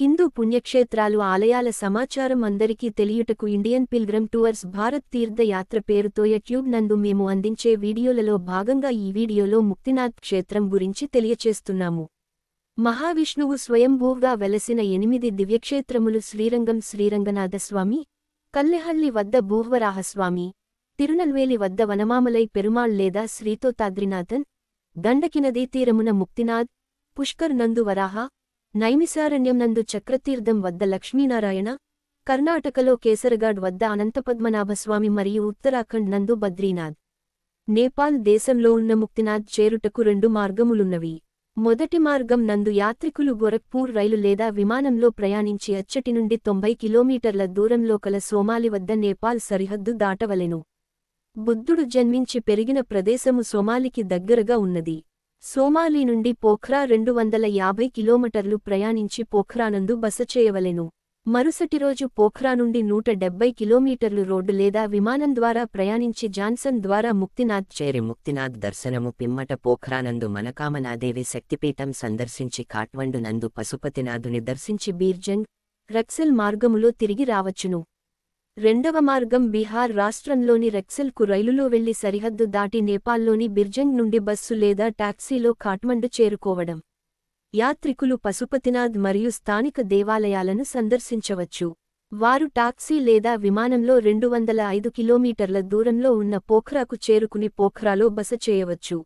హిందూ పుణ్యక్షేత్రాలు ఆలయాల సమాచారం అందరికీ తెలియుటకు Indian pilgrim tours Bharat Tirthayatra పేరుతో యూట్యూబ్ నందు మేము అందించే వీడియోలలో భాగంగా ఈ వీడియోలో ముక్తినాథ్ క్షేత్రం గురించి తెలియచేస్తున్నాము. మహావిష్ణువు స్వయంభూగా వెలసిన ఎనిమిది దివ్యక్షేత్రములు శ్రీరంగం శ్రీరంగనాథస్వామి కల్లెహల్లి వద్ద భూహ్వరాహస్వామి తిరునల్వేలి వద్ద వనమామలై పెరుమాళ్ లేదా శ్రీతోతాద్రినాథన్ గండకినదీ తీరమున ముక్తినాథ్ పుష్కర్ నందు వరాహ నైమిసారణ్యం నందు చక్రతీర్థం వద్ద లక్ష్మీనారాయణ కర్ణాటకలో కేసరగాడ్ వద్ద అనంతపద్మనాభస్వామి మరియు ఉత్తరాఖండ్ నందు బద్రీనాథ్. నేపాల్ దేశంలో ఉన్న ముక్తినాథ్ చేరుటకు రెండు మార్గములున్నవి. మొదటి మార్గం నందు యాత్రికులు గోరఖ్పూర్ రైలు లేదా విమానంలో ప్రయాణించి అచ్చటి నుండి తొంభై కిలోమీటర్ల దూరంలో కల సోమాలి వద్ద నేపాల్ సరిహద్దు దాటవలెను. బుద్ధుడు జన్మించి పెరిగిన ప్రదేశము సోమాలికి దగ్గరగా ఉన్నది. సోమాలి నుండి పోఖ్రా రెండు వందల యాభై కిలోమీటర్లు ప్రయాణించి పోఖ్రానందు బస చేయవలెను. మరుసటి రోజు పోఖ్రా నుండి నూట డెబ్బై కిలోమీటర్లు రోడ్డు లేదా విమానం ద్వారా ప్రయాణించి జాన్సన్ ద్వారా ముక్తినాథ్ చేరి ముక్తినాథ్ దర్శనము పిమ్మట పోఖ్రానందు మనకామనాదేవి శక్తిపీఠం సందర్శించి కాట్మండు నందు పశుపతినాథుని దర్శించి బీర్జంగ్ రక్సెల్ మార్గములో తిరిగి రావచ్చును. రెండవ మార్గం బీహార్ రాష్ట్రంలోని రెక్సెల్కు రైలులో వెళ్ళి సరిహద్దు దాటి నేపాల్లోని బిర్జంగ్ నుండి బస్సు లేదా టాక్సీలో కాట్మండు చేరుకోవడం. యాత్రికులు పశుపతినాథ్ మరియు స్థానిక దేవాలయాలను సందర్శించవచ్చు. వారు టాక్సీ లేదా విమానంలో రెండు వందల ఐదు కిలోమీటర్ల దూరంలో ఉన్న పోఖ్రాకు చేరుకుని పోఖ్రాలో బస చేయవచ్చు.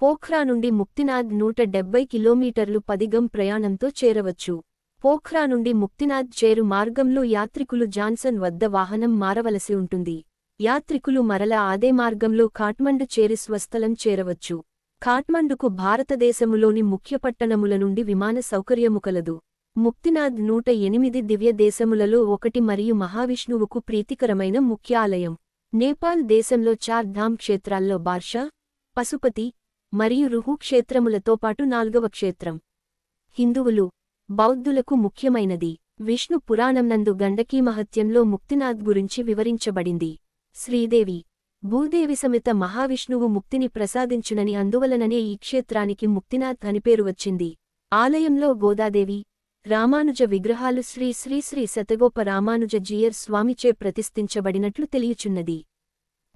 పోఖ్రా నుండి ముక్తినాథ్ నూట డెబ్బై కిలోమీటర్లు పదిగం ప్రయాణంతో చేరవచ్చు. పోఖ్రా నుండి ముక్తినాథ్ చేరు మార్గంలో యాత్రికులు జాన్సన్ వద్ద వాహనం మారవలసి ఉంటుంది. యాత్రికులు మరల అదే మార్గంలో కాట్మండు చేరి స్వస్థలం చేరవచ్చు. కాట్మండుకు భారతదేశములోని ముఖ్య పట్టణముల నుండి విమాన సౌకర్యము కలదు. ముక్తినాథ్ నూట ఎనిమిది దివ్య దేశములలో ఒకటి మరియు మహావిష్ణువుకు ప్రీతికరమైన ముఖ్య ఆలయం. నేపాల్ దేశంలో చార్ ధామ్ క్షేత్రాల్లో బార్షా పశుపతి మరియు రుహు క్షేత్రములతో పాటు నాల్గవ క్షేత్రం. హిందువులు బౌద్ధులకు ముఖ్యమైనది. విష్ణు పురాణంనందు గండకీ మహత్యంలో ముక్తినాథ్ గురించి వివరించబడింది. శ్రీదేవి భూదేవి సమిత మహావిష్ణువు ముక్తిని ప్రసాదించునని అందువలననే ఈ క్షేత్రానికి ముక్తినాథ్ అని పేరు వచ్చింది. ఆలయంలో గోదాదేవి రామానుజ విగ్రహాలు శ్రీ శ్రీ శ్రీ సతగోప రామానుజ జీయర్ స్వామిచే ప్రతిష్ఠించబడినట్లు తెలియచున్నది.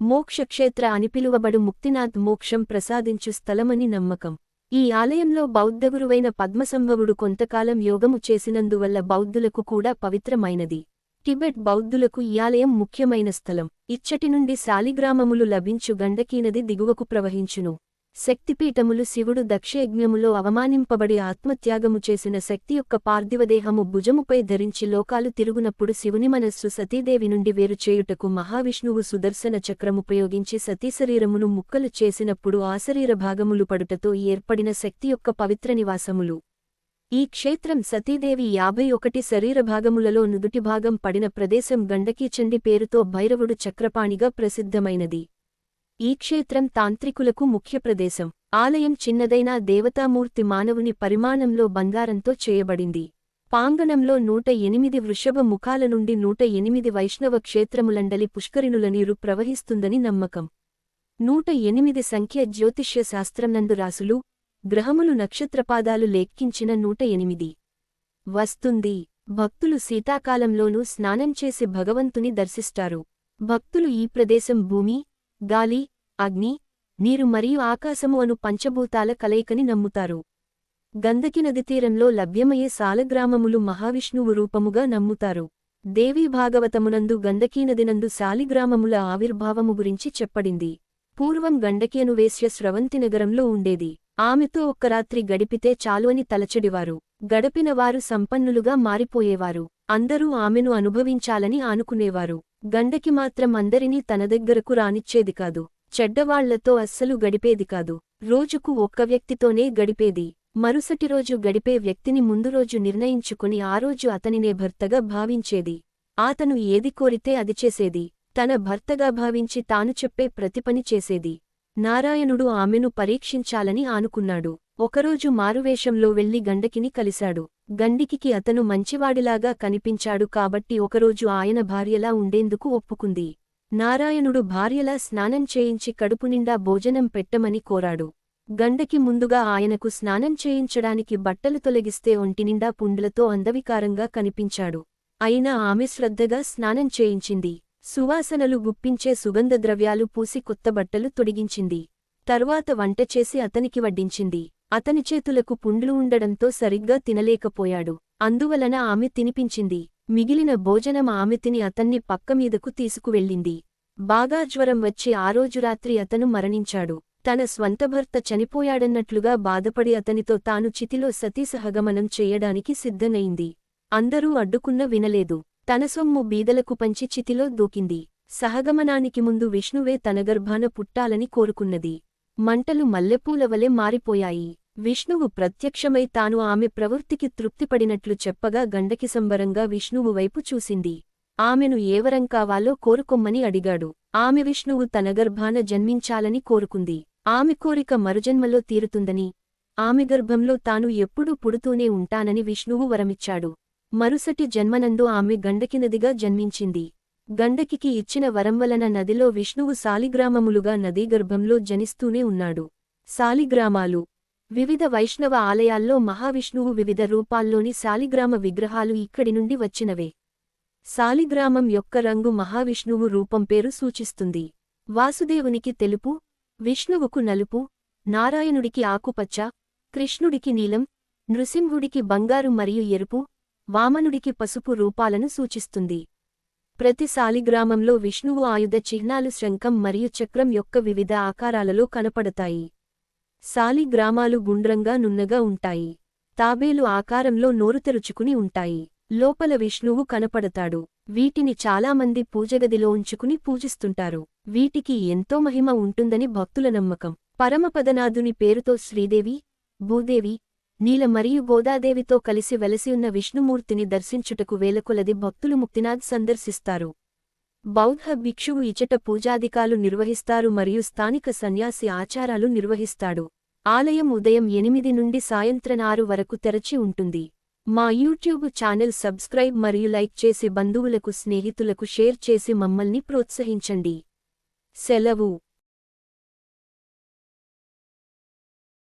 మోక్షక్షేత్ర అని పిలువబడు ముక్తినాథ్ మోక్షం ప్రసాదించు స్థలమని నమ్మకం. ఈ ఆలయంలో బౌద్ధగురువైన పద్మసంభవుడు కొంతకాలం యోగము చేసినందువల్ల బౌద్ధులకు కూడా పవిత్రమైనది. టిబెట్ బౌద్ధులకు ఈ ఆలయం ముఖ్యమైన స్థలం. ఇచ్చటి నుండి శాలిగ్రామములు లభించు గండకీనది దిగువకు ప్రవహించును. శక్తిపీఠములు శివుడు దక్షయజ్ఞములో అవమానింపబడి ఆత్మత్యాగము చేసిన శక్తి యొక్క పార్థివదేహము భుజముపై ధరించి లోకాలు తిరుగునప్పుడు శివుని మనస్సు సతీదేవి నుండి వేరుచేయుటకు మహావిష్ణువు సుదర్శన చక్రముపయోగించి సతీశరీరమును ముక్కలు చేసినప్పుడు ఆశరీర భాగములు పడుటతో ఏర్పడిన శక్తి యొక్క పవిత్ర నివాసములు. ఈ క్షేత్రం సతీదేవి యాభై ఒకటి శరీరభాగములలో నుదుటి భాగం పడిన ప్రదేశం గండకీచండి పేరుతో భైరవుడు చక్రపాణిగా ప్రసిద్ధమైనది. ఈ క్షేత్రం తాంత్రికులకు ముఖ్య ప్రదేశం. ఆలయం చిన్నదైన దేవతామూర్తి మానవుని పరిమాణంలో బంగారంతో చేయబడింది. పాంగణంలో నూట ఎనిమిది వృషభ ముఖాల నుండి నూట ఎనిమిది వైష్ణవ క్షేత్రములండలి పుష్కరిణుల నీరు ప్రవహిస్తుందని నమ్మకం. నూట ఎనిమిది సంఖ్య జ్యోతిష్య శాస్త్రంనందు రాసులు గ్రహములు నక్షత్రపాదాలు లెక్కించిన నూట ఎనిమిది. వస్తుంది. భక్తులు శీతాకాలంలోనూ స్నానం చేసి భగవంతుని దర్శిస్తారు. భక్తులు ఈ ప్రదేశం భూమి గాలి అగ్ని నీరు మరియు ఆకాశము అను పంచభూతాల కలయికని నమ్ముతారు. గంధకి నది తీరంలో లభ్యమయ్యే సాలగ్రామములు మహావిష్ణువు రూపముగా నమ్ముతారు. దేవీ భాగవతమునందు గంధకీనదినందు శాలిగ్రామముల ఆవిర్భావము గురించి చెప్పడింది పూర్వం గండకీయను వేశ్య స్రవంతి నగరంలో ఉండేది. ఆమెతో ఒక్క రాత్రి గడిపితే చాలు అని తలచెడివారు. గడపినవారు సంపన్నులుగా మారిపోయేవారు. అందరూ ఆమెను అనుభవించాలని ఆనుకునేవారు. గండకి మాత్రం అందరినీ తన దగ్గరకు రానిచ్చేది కాదు. చెడ్డవాళ్ళతో అస్సలు గడిపేది కాదు. రోజుకు ఒక్క వ్యక్తితోనే గడిపేది. మరుసటి రోజు గడిపే వ్యక్తిని ముందు రోజు నిర్ణయించుకుని ఆ రోజు అతనినే భర్తగా భావించేది. ఆతను ఏది కోరితే అది చేసేది. తన భర్తగా భావించి తాను చెప్పే ప్రతిపని చేసేది. నారాయణుడు ఆమెను పరీక్షించాలని ఆనుకున్నాడు. ఒకరోజు మారువేషంలో వెళ్ళి గండకిని కలిశాడు. గండికికి అతను మంచివాడిలాగా కనిపించాడు కాబట్టి ఒకరోజు ఆయన భార్యలా ఉండేందుకు ఒప్పుకుంది. నారాయణుడు భార్యలా స్నానం చేయించి కడుపునిండా భోజనం పెట్టమని కోరాడు. గండకి ముందుగా ఆయనకు స్నానం చేయించడానికి బట్టలు తొలగిస్తే ఒంటినిండా పుండ్లతో అందవికారంగా కనిపించాడు. అయినా ఆమె శ్రద్ధగా స్నానం చేయించింది. సువాసనలు గుప్పించే సుగంధ ద్రవ్యాలు పూసి కొత్త బట్టలు తొడిగించింది. తర్వాత వంట చేసి అతనికి వడ్డించింది. అతని చేతులకు పుండ్లు ఉండడంతో సరిగ్గా తినలేకపోయాడు. అందువలన ఆమె తినిపించింది. మిగిలిన భోజనం ఆమె తిని అతన్ని పక్కమీదకు తీసుకువెళ్ళింది. బాగా జ్వరం వచ్చి ఆ రోజు రాత్రి అతను మరణించాడు. తన స్వంత భర్త చనిపోయాడన్నట్లుగా బాధపడి అతనితో తాను చితిలో సతీసహగమనం చేయడానికి సిద్ధనయింది అందరూ అడ్డుకున్న వినలేదు. తన సొమ్ము బీదలకు పంచి చితిలో దూకింది. సహగమనానికి ముందు విష్ణువే తన గర్భాన పుట్టాలని కోరుకున్నది. మంటలు మల్లెపూలవలె మారిపోయాయి. విష్ణువు ప్రత్యక్షమై తాను ఆమె ప్రవృత్తికి తృప్తిపడినట్లు చెప్పగా గండకి సంబరంగా విష్ణువు వైపు చూసింది. ఆమెను ఏవరం కావాలో కోరుకొమ్మని అడిగాడు. ఆమె విష్ణువు తన గర్భాన జన్మించాలని కోరుకుంది. ఆమె కోరిక మరుజన్మలో తీరుతుందని ఆమె గర్భంలో తాను ఎప్పుడూ పుడుతూనే ఉంటానని విష్ణువు వరమిచ్చాడు. మరుసటి జన్మనందు ఆమె గండకినదిగా జన్మించింది. గండకికి ఇచ్చిన వరం వలన నదిలో విష్ణువు సాలిగ్రామములుగా నదీగర్భంలో జనిస్తూనే ఉన్నాడు. సాలిగ్రామాలు. వివిధ వైష్ణవ ఆలయాల్లో మహావిష్ణువు వివిధ రూపాల్లోని సాలిగ్రామ విగ్రహాలు ఇక్కడి నుండి వచ్చినవే. సాలిగ్రామం యొక్క రంగు మహావిష్ణువు రూపం పేరు సూచిస్తుంది. వాసుదేవునికి తెలుపు విష్ణువుకు నలుపు నారాయణుడికి ఆకుపచ్చ కృష్ణుడికి నీలం నృసింహుడికి బంగారు మరియు ఎరుపు వామనుడికి పసుపు రూపాలను సూచిస్తుంది. ప్రతి సాలిగ్రామంలో విష్ణువు ఆయుధ చిహ్నాలు శంఖం మరియు చక్రం యొక్క వివిధ ఆకారాలలో కనపడతాయి. సాలిగ్రామాలు గుండ్రంగా నున్నగా ఉంటాయి. తాబేలు ఆకారంలో నోరు తెరుచుకుని ఉంటాయి. లోపల విష్ణువు కనపడతాడు. వీటిని చాలామంది పూజగదిలో ఉంచుకుని పూజిస్తుంటారు. వీటికి ఎంతో మహిమ ఉంటుందని భక్తుల నమ్మకం. పరమపదనాథుని పేరుతో శ్రీదేవి భూదేవి నీల మరియు గోదాదేవితో కలిసి వెలసియున్న విష్ణుమూర్తిని దర్శించుటకు వేలకొలది భక్తులు ముక్తినాథ్ సందర్శిస్తారు. బౌద్ధ భిక్షువు ఇచట పూజాధికాలు నిర్వహిస్తారు మరియు స్థానిక సన్యాసి ఆచారాలు నిర్వహిస్తాడు. ఆలయం ఉదయం ఎనిమిది నుండి సాయంత్రం ఆరు వరకు తెరచి ఉంటుంది. మా యూట్యూబ్ ఛానల్ సబ్స్క్రైబ్ మరియు లైక్ చేసి బంధువులకు స్నేహితులకు షేర్ చేసి మమ్మల్ని ప్రోత్సహించండి. సెలవు.